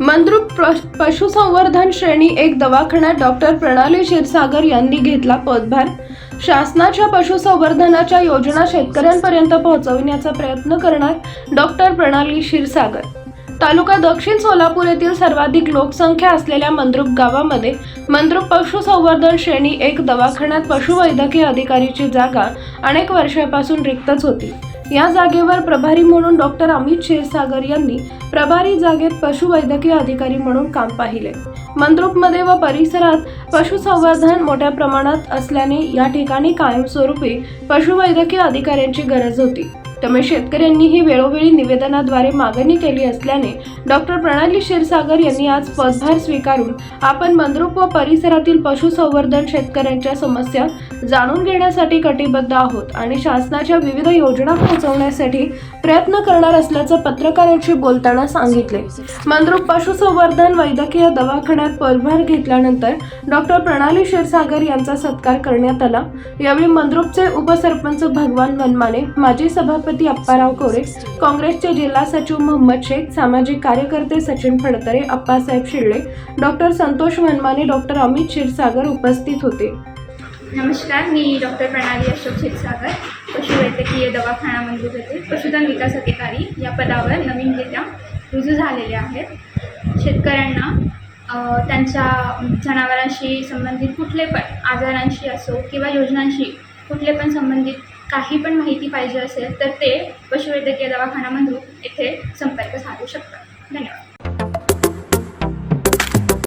मंद्रुप पशुसंवर्धन श्रेणी एक दवाखान्यात डॉक्टर प्रणाली क्षीरसागर यांनी घेतला पदभार. शासनाच्या पशुसंवर्धनाच्या योजना शेतकऱ्यांपर्यंत पोहोचविण्याचा प्रयत्न करणार डॉक्टर प्रणाली क्षीरसागर. तालुका दक्षिण सोलापूर येथील सर्वाधिक लोकसंख्या असलेल्या मंद्रुप गावामध्ये मंद्रुप पशुसंवर्धन श्रेणी एक दवाखान्यात पशुवैद्यकीय अधिकारीची जागा अनेक वर्षापासून रिक्तच होती. या जागेवर प्रभारी म्हणून डॉक्टर अमित क्षीरसागर यांनी प्रभारी जागेत पशुवैद्यकीय अधिकारी म्हणून काम पाहिले. मंद्रुपमध्ये व परिसरात पशुसंवर्धन मोठ्या प्रमाणात असल्याने या ठिकाणी कायमस्वरूपी पशुवैद्यकीय अधिकाऱ्यांची गरज होती. त्यामुळे शेतकऱ्यांनीही वेळोवेळी निवेदनाद्वारे मागणी केली असल्याने डॉक्टर प्रणाली क्षीरसागर यांनी आज पदभार स्वीकारून आपण मंद्रुप व परिसरातील पशुसंवर्धन शेतकऱ्यांच्या समस्या जाणून घेण्यासाठी कटिबद्ध आहोत आणि शासनाच्या विविध योजना पोहोचवण्यासाठी प्रयत्न करणार असल्याचं पत्रकारांशी बोलताना सांगितले. मंद्रुप पशुसंवर्धन वैद्यकीय दवाखान्यात पदभार घेतल्यानंतर डॉक्टर प्रणाली क्षीरसागर यांचा सत्कार करण्यात आला. यावेळी मंद्रुपचे उपसरपंच भगवान वनमाने माजी सभापती अप्पाराव कोरे काँग्रेसचे जिल्हा सचिव मोहम्मद शेख सामाजिक कार्यकर्ते सचिन फडतरे अप्पासाहेब शिर्डे डॉक्टर संतोष वनमाने डॉक्टर अमित क्षीरसागर उपस्थित होते. नमस्कार मी डॉक्टर प्रणाली अशोक क्षीरसागर पशुवैद्यकीय दवाखाना मंजूर येथे पशुधन विकास अधिकारी या पदावर नवीनरित्या रुजू झालेले आहेत. शेतकऱ्यांना त्यांच्या जनावरांशी संबंधित कुठले पण आजारांशी असो किंवा योजनांशी कुठले पण संबंधित काही पण माहिती पाहिजे असेल तर ते पशुवैद्यकीय दवाखाना मंजूर येथे संपर्क साधू शकतात. धन्यवाद.